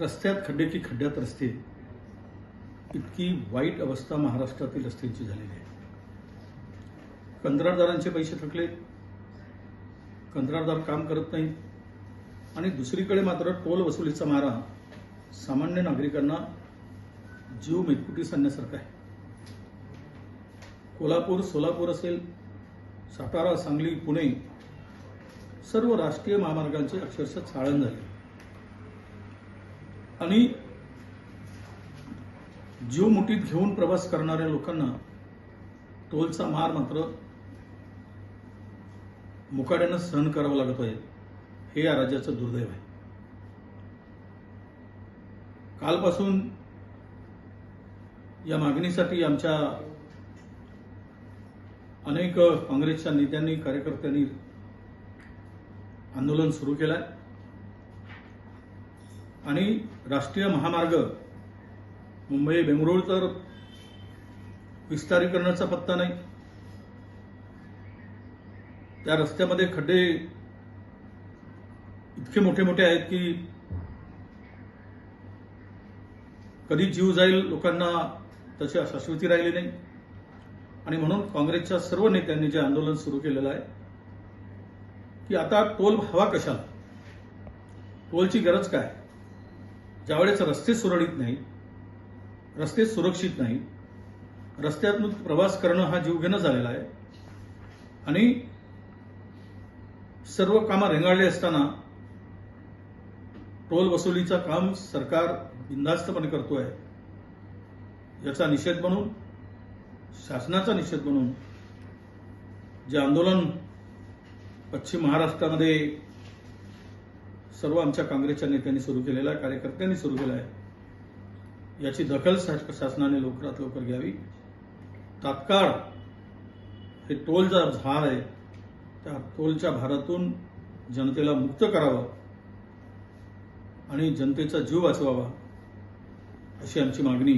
रस्त्यात खड्डे की खड्ड्यात रस्ते इतकी वाईट अवस्था महाराष्ट्रातील रस्त्यांची झालेली आहे. कंत्राटदारांचे पैसे थकले. कंत्राटदार काम करत नाही. आणि दुसरीकडे मात्र टोल वसुलीचा मारा सामान्य नागरिकांना जीव मेटकुटी सांगण्यासारखा आहे. कोल्हापूर सोलापूर असेल सातारा सांगली पुणे सर्व राष्ट्रीय महामार्गांचे अक्षरशः चाळण झाले. आणि जीव मुठीत घेऊन प्रवास करणाऱ्या लोकांना टोलचा मार मात्र मुकाट्यानं सहन करावं लागत आहे. हे या राज्याचं दुर्दैव आहे. कालपासून या मागणीसाठी आमच्या अनेक काँग्रेसच्या नेत्यांनी कार्यकर्त्यांनी आंदोलन सुरू केलं आहे आणि राष्ट्रीय महामार्ग मुंबई बेंगळूर तर विस्तारीकरणाचा पत्ता नाही. त्या रस्त्यामध्ये खड्डे इतके मोठे मोठे आहेत की कधी जीव जाईल लोकांना त्याची शाश्वती राहिली नाही. आणि म्हणून काँग्रेसच्या सर्व नेत्यांनी जे आंदोलन सुरू केलेलं आहे की आता टोल हवा कशाला? टोलची गरज काय? ज्यावेळेस रस्ते सुरळीत नाही रस्ते सुरक्षित नाही रस्त्यातून प्रवास करणं हा जीवघेणं झालेला आहे. आणि सर्व कामं रेंगाळली असताना टोल वसुलीचं काम सरकार बिंदास्तपणे आहे याचा निषेध म्हणून शासनाचा निषेध म्हणून जे आंदोलन पश्चिम महाराष्ट्रामध्ये सर्व आमच्या काँग्रेसच्या नेत्यांनी सुरू केलेला आहे कार्यकर्त्यांनी सुरू केला आहे. याची दखल शासनाने लवकरात लवकर घ्यावी. तात्काळ हे टोल झाड आहे त्या टोलच्या भारातून जनतेला मुक्त करावं आणि जनतेचा जीव वाचवावा अशी आमची मागणी